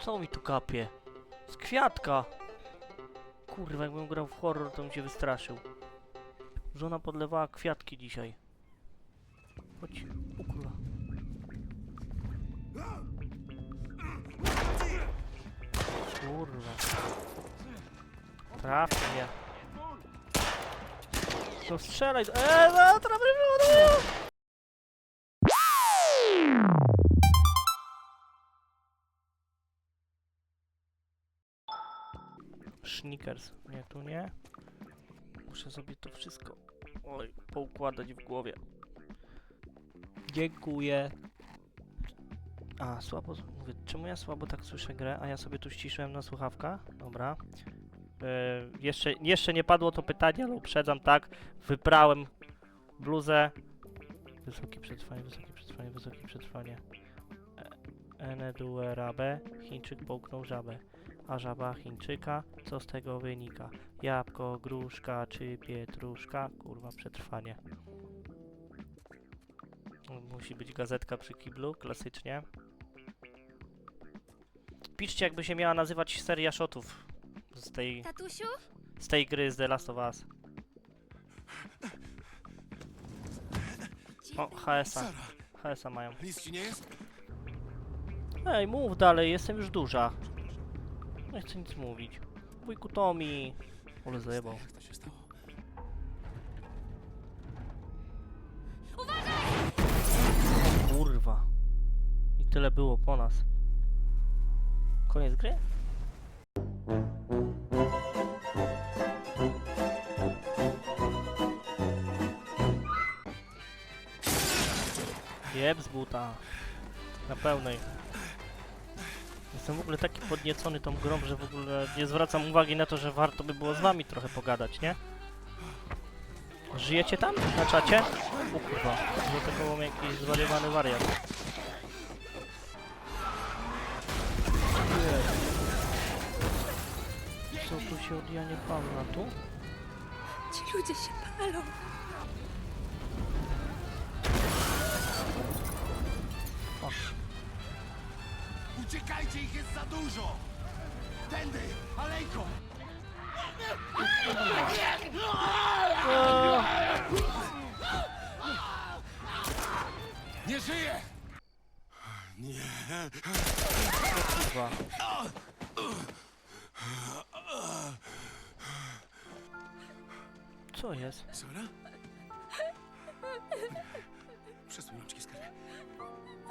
Co mi tu kapie? Z kwiatka! Kurwa, jakbym grał w horror, to bym się wystraszył. Żona podlewała kwiatki dzisiaj. Chodź, o kurwa. Trafi mnie. No strzelaj! Eee, no, trafi Snickers. Nie, tu nie. Muszę sobie to wszystko oj, poukładać w głowie. Dziękuję. A, słabo. Mówię, czemu ja słabo tak słyszę grę, a ja sobie tu ściszyłem na słuchawkach? Dobra. E, jeszcze, jeszcze nie padło to pytanie, ale uprzedzam, tak. Wyprałem bluzę. Wysokie przetrwanie, wysokie przetrwanie, wysokie przetrwanie. E, Enedue rabe, Chińczyk połknął żabę a żaba Chińczyka, co z tego wynika? Jabłko, gruszka czy pietruszka? Kurwa, przetrwanie. Musi być gazetka przy kiblu, klasycznie. Piszcie, jakby się miała nazywać seria shotów z tej, Tatusiu? z tej gry z The Last of Us. O, HS-a. Sara, HS-a mają. nic ci nie jest? Ej, mów dalej, jestem już duża. Nie chcę nic mówić. Wujku Tomi. Ale zajebał. Jak to się stało? Kurwa. I tyle było po nas. Koniec gry? Jeb z buta. Na pełnej. Jestem w ogóle taki podniecony tą grą, że w ogóle nie zwracam uwagi na to, że warto by było z wami trochę pogadać, nie? Żyjecie tam? Na czacie? O kurwa, tego mam jakiś zwariowany wariat. Co tu się odbija nie Pawła tu? Ci ludzie się palą. Uciekajcie, ich jest za dużo! Tędy, alejką! Nie żyje! Nie. Co jest? Sara? Przesuń rączki, skarbie.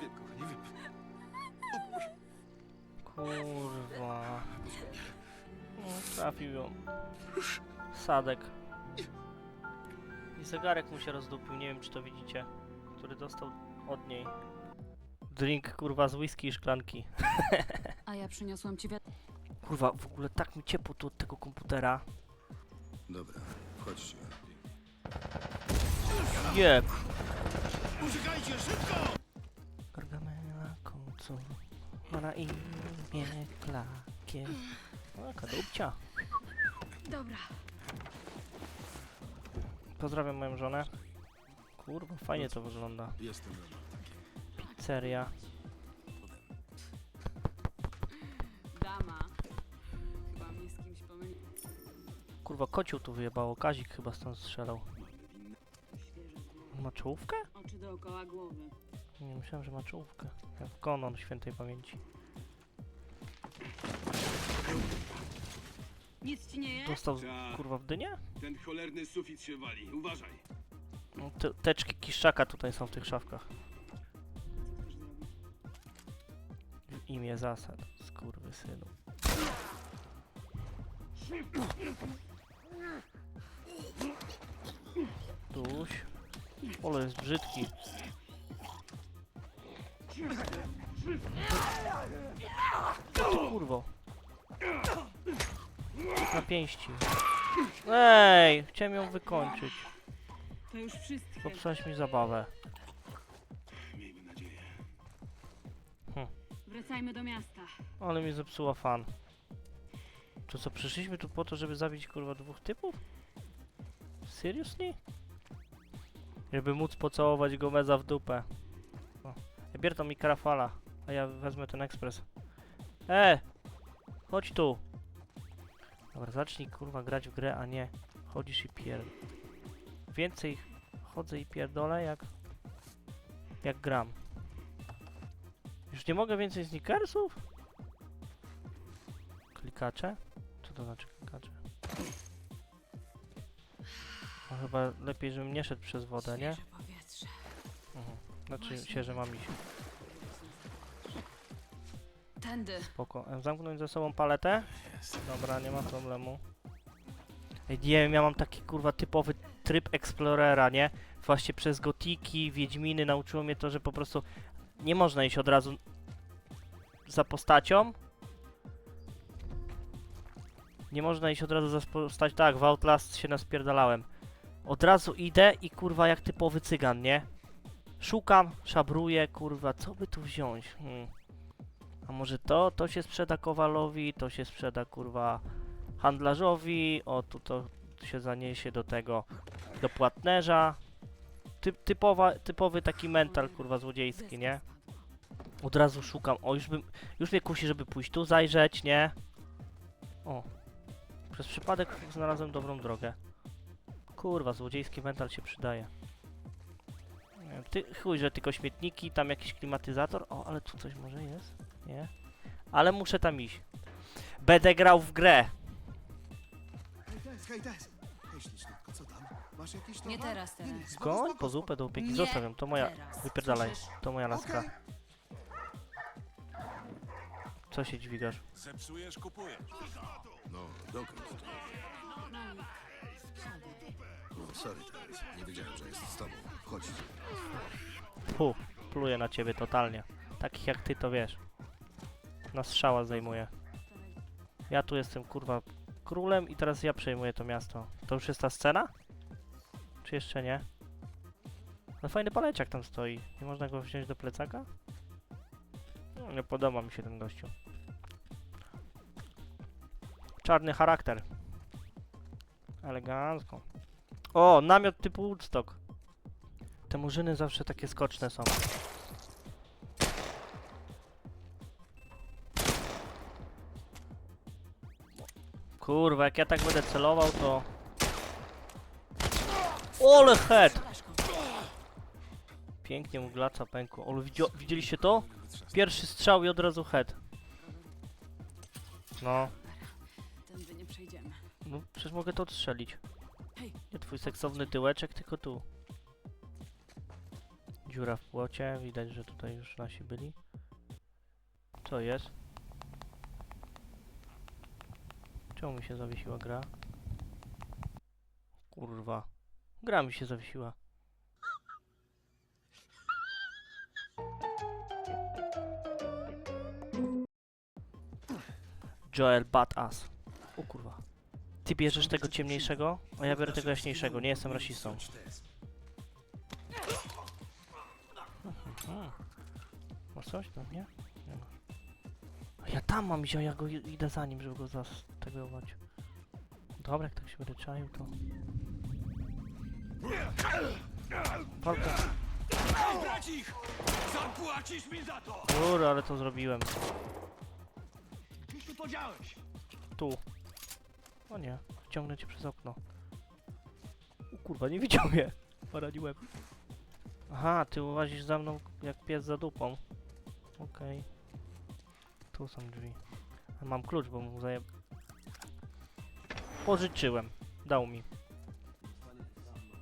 Wiem, kochanie, wiem. Kurwa. No, trafił ją. Sadek. I zegarek mu się rozdupił, nie wiem czy to widzicie. Który dostał od niej. Drink kurwa z whisky i szklanki. A ja przyniosłam ci wiat... Kurwa, w ogóle tak mi ciepło tu od tego komputera. Dobra, chodźcie. Jeb. Uciekajcie, szybko! Gargamela końcu ma na imię Klakier. O, kadłubcia. Dobra. Pozdrawiam moją żonę. Kurwa, fajnie to wygląda. Jestem Roman. Pizzeria. Dama. Chyba mnie z kimś pomyli. Kurwa, kocioł tu wyjebało. Kazik chyba stąd strzelał. Ma czołówkę? Oczy dookoła głowy. Nie myślałem, że ma czołówkę. Jak konon świętej pamięci. Nic ci nie jest? Dostał Ta. kurwa w dynie? Ten cholerny sufit się wali. Uważaj. No, te, teczki kiszczaka tutaj są w tych szafkach. W imię zasad. Skurwy synu. Tuś. Ole jest brzydki. Kurwo? Na pięści. Ej, chciałem ją wykończyć. To już wszystkie. Popsułaś mi zabawę. Miejmy nadzieję. Wracajmy do miasta. Ale mi zepsuła fan. To co, przyszliśmy tu po to, żeby zabić kurwa dwóch typów? Seriously? Żeby móc pocałować Gomeza w dupę. O. Bier to mi karafala, a ja wezmę ten ekspres. E! Chodź tu. Dobra, zacznij kurwa grać w grę, a nie chodzisz i pierd... Więcej chodzę i pierdolę jak... Jak gram. Już nie mogę więcej sneakersów? Klikacze? Co to znaczy klikacze? No chyba lepiej, żebym nie szedł przez wodę, nie? Mhm. Znaczy się, że mam iść. Tędy. Spoko. E, Zamknąć ze sobą paletę? Dobra, nie ma problemu. Ej, nie wiem, ja mam taki kurwa typowy tryb Explorera, nie? Właśnie przez gotiki, Wiedźminy nauczyło mnie to, że po prostu nie można iść od razu za postacią. Nie można iść od razu za postacią. Tak, w Outlast się naspierdalałem. Od razu idę i kurwa jak typowy cygan, nie? Szukam, szabruję, kurwa, co by tu wziąć? Hmm. A może to, to się sprzeda Kowalowi, to się sprzeda kurwa handlarzowi, o tu to się zaniesie do tego, do płatnerza. Ty, typowa, typowy taki mental kurwa złodziejski, nie? Od razu szukam, o już bym, już mnie kusi, żeby pójść tu zajrzeć, nie? O, przez przypadek znalazłem dobrą drogę. Kurwa, złodziejski mental się przydaje. Ty, chuj, że tylko śmietniki, tam jakiś klimatyzator. O, ale tu coś może jest? Nie? Ale muszę tam iść. Będę grał w grę. Hej, co tam? Masz jakieś Nie towar? teraz, teraz. spoko, spoko, po zupę do opieki. Nie Zostawiam, to moja. Teraz. Wypierdalaj. Słyszysz? To moja laska. Okej. Co się dźwigasz? Zepsujesz, kupujesz. No, dokąd? No, sorry. Nie wiedziałem, że jest z tobą. Chodź. Fu, pluję na ciebie totalnie. Takich jak ty to wiesz. Na strzała zajmuję. Ja tu jestem kurwa królem i teraz ja przejmuję to miasto. To już jest ta scena? Czy jeszcze nie? No fajny paleciak tam stoi. Nie można go wziąć do plecaka? No, nie podoba mi się ten gościu. Czarny charakter. Elegancko. O, namiot typu Woodstock. Te murzyny zawsze takie skoczne są. Kurwa, jak ja tak będę celował, to... Ole head! Pięknie mu glaca pękło. Ole, widzio- widzieliście to? Pierwszy strzał i od razu head. No, Tędy nie przejdziemy. no przecież mogę to odstrzelić. Nie twój seksowny tyłeczek, tylko tu. Dziura w płocie, widać, że tutaj już nasi byli. Co jest? Czemu mi się zawiesiła gra? Kurwa. Gra mi się zawiesiła. Joel Badass. O kurwa. Ty bierzesz tego ciemniejszego, a ja biorę tego jaśniejszego. Nie jestem rasistą. Mhm. Masz coś? No nie? Nie ma. A ja tam mam a ja go i- idę za nim, żeby go zastegować. Dobra, jak tak się będę czaił, to... Walka. Brać ich! Zapłacisz mi za to! Kurde, ale to zrobiłem. Gdzieś tu podziałeś? Tu. O nie, wciągnę cię przez okno. O kurwa, nie widział mnie. Poradziłem. Aha, ty łazisz za mną jak pies za dupą. Okej. Tu są drzwi. A Mam klucz, bo mu zaje... Pożyczyłem. Dał mi.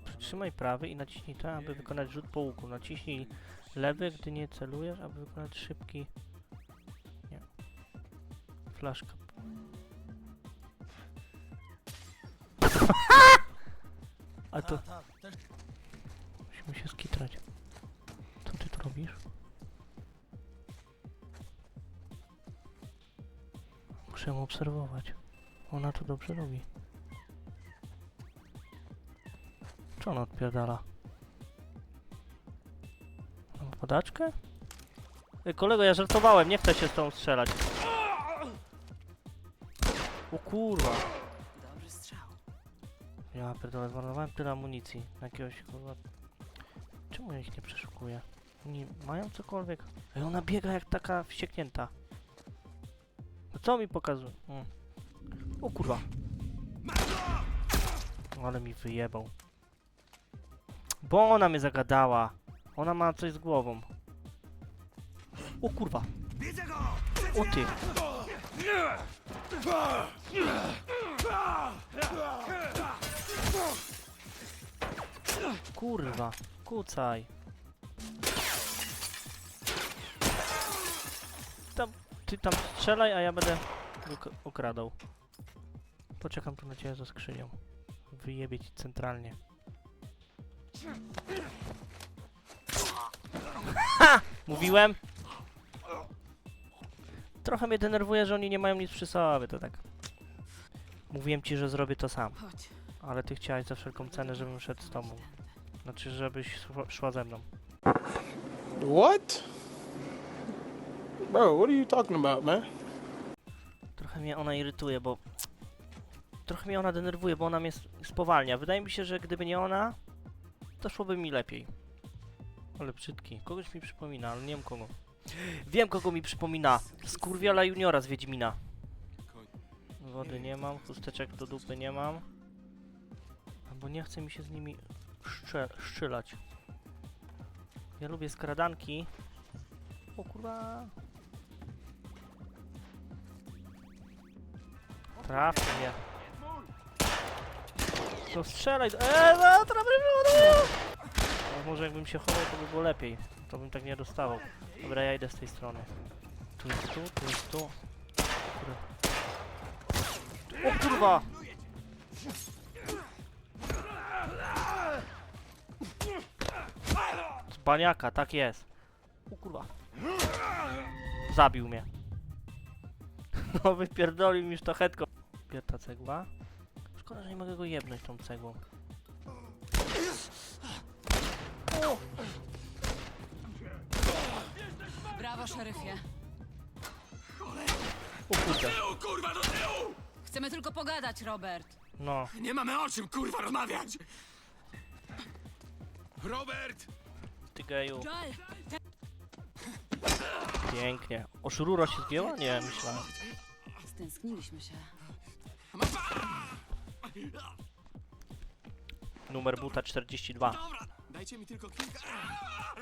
Przytrzymaj prawy i naciśnij to, aby wykonać rzut po łuku. Naciśnij lewy, gdy nie celujesz, aby wykonać szybki... Nie. Flaszka A to... Musimy się skitrać. Co ty tu robisz? Muszę ją obserwować. Ona to dobrze robi. Czy ona odpierdala? Mam podaczkę? Ej, kolego, ja żartowałem, nie chcę się z tą strzelać. O kurwa. Ja pierdolę, zmarnowałem tyle amunicji. na Jakiegoś kurwa... Czemu ja ich nie przeszukuję? Oni mają cokolwiek? Ej, ona biega jak taka wścieknięta. Co mi pokazuje? Mm. O kurwa. Ale mi wyjebał. Bo ona mnie zagadała. Ona ma coś z głową. O kurwa. O ty. Kurwa. Kucaj. Tam, ty tam strzelaj, a ja będę okradał. Poczekam tu na ciebie za skrzynią. Wyjebie ci centralnie. Ha! Mówiłem? Trochę mnie denerwuje, że oni nie mają nic przy sobie, to tak. Mówiłem ci, że zrobię to sam, Chodź. Ale ty chciałeś za wszelką cenę, żebym szedł z tobą. Znaczy, żebyś szła- szła ze mną. What? Bro, what are you talking about, man? Trochę mnie ona irytuje, bo... Trochę mnie ona denerwuje, bo ona mnie s- spowalnia. Wydaje mi się, że gdyby nie ona, to szłoby mi lepiej. Ale brzydki. Kogoś mi przypomina, ale nie wiem kogo. Wiem, kogo mi przypomina. Skurwiela Juniora z Wiedźmina. Wody nie mam, chusteczek do dupy nie mam. Albo nie chce mi się z nimi szcze szczylać. Ja lubię skradanki. O kurwa. Trafcie mnie. No strzelaj. Eee, no, trafię, no, Może jakbym się chował, to by było lepiej. To bym tak nie dostawał. Dobra, ja idę z tej strony. Tu jest tu, tu jest tu. O kurwa! Z baniaka, tak jest. O kurwa. Zabił mnie. No wypierdolił mi sztachetką. Pierta cegła. Szkoda, że nie mogę go jebnąć tą cegłą. Brawo, szeryfie. O kurde. Tyłu, kurwa, do tyłu! Chcemy tylko pogadać, Robert. No. Nie mamy o czym, kurwa, rozmawiać! Robert! Geju. Pięknie. O szururo się zdjęła? Nie, myślałem. Stęskniliśmy się. Numer buta 42. Dobra, dajcie mi tylko kilka...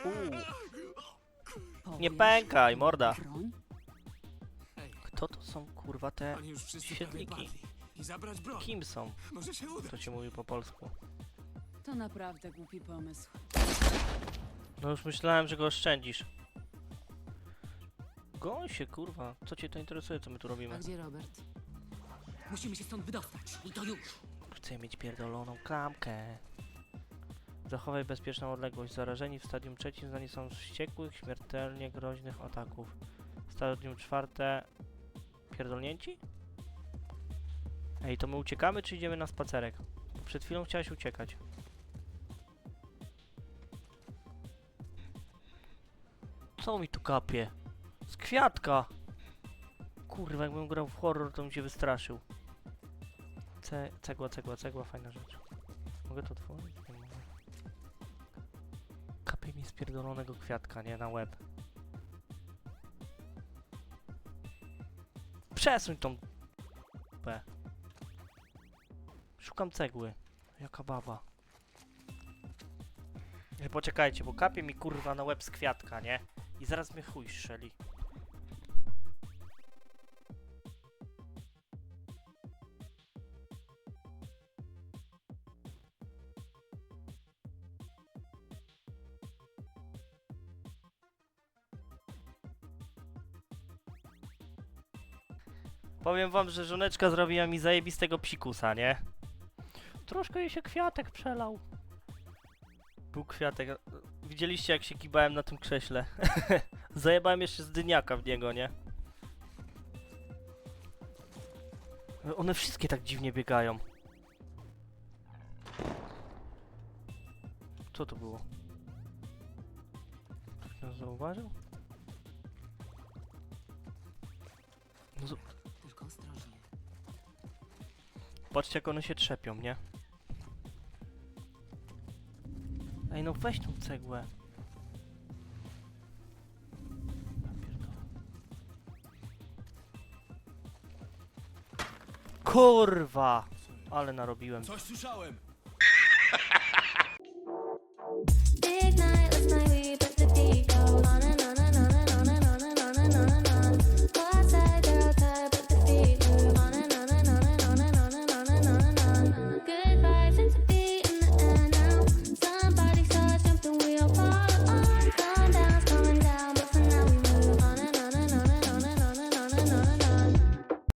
Uuu. Nie pękaj, morda. Kto to są kurwa te... Oni już wszyscy Siedliki. prawie padli. I zabrać broń. Kim są? Może się uda. To się mówi po polsku. To naprawdę głupi pomysł. No już myślałem, że go oszczędzisz. Goń się kurwa. Co cię to interesuje, co my tu A robimy? gdzie Robert? Musimy się stąd wydostać. I to już. Chcę mieć pierdoloną klamkę. Zachowaj bezpieczną odległość. Zarażeni w stadium trzecim znani są z wściekłych, śmiertelnie groźnych ataków. Stadium czwarte... Pierdolnięci? Ej, to my uciekamy, czy idziemy na spacerek? Przed chwilą chciałaś uciekać. Co mi tu kapie? Z kwiatka! Kurwa, jakbym grał w horror, to bym się wystraszył. Ce cegła, cegła, cegła, fajna rzecz. Mogę to otworzyć? Nie mogę. Kapie mi spierdolonego kwiatka, nie? Na łeb. Przesuń tą... P. Szukam cegły. Jaka baba. Poczekajcie, bo kapie mi kurwa na łeb z kwiatka, nie? I zaraz mnie chuj strzeli. Powiem wam, że żoneczka zrobiła mi zajebistego psikusa, nie? Troszkę jej się kwiatek przelał. Był kwiatek. Widzieliście jak się kibałem na tym krześle? Zajebałem jeszcze z dyniaka w niego, nie? One wszystkie tak dziwnie biegają. Co to było? Ktoś nas zauważył? No, Tylko ostrożnie. Patrzcie jak one się trzepią, nie? Ej, no weź tą cegłę. Kurwa! Ale narobiłem. Coś słyszałem!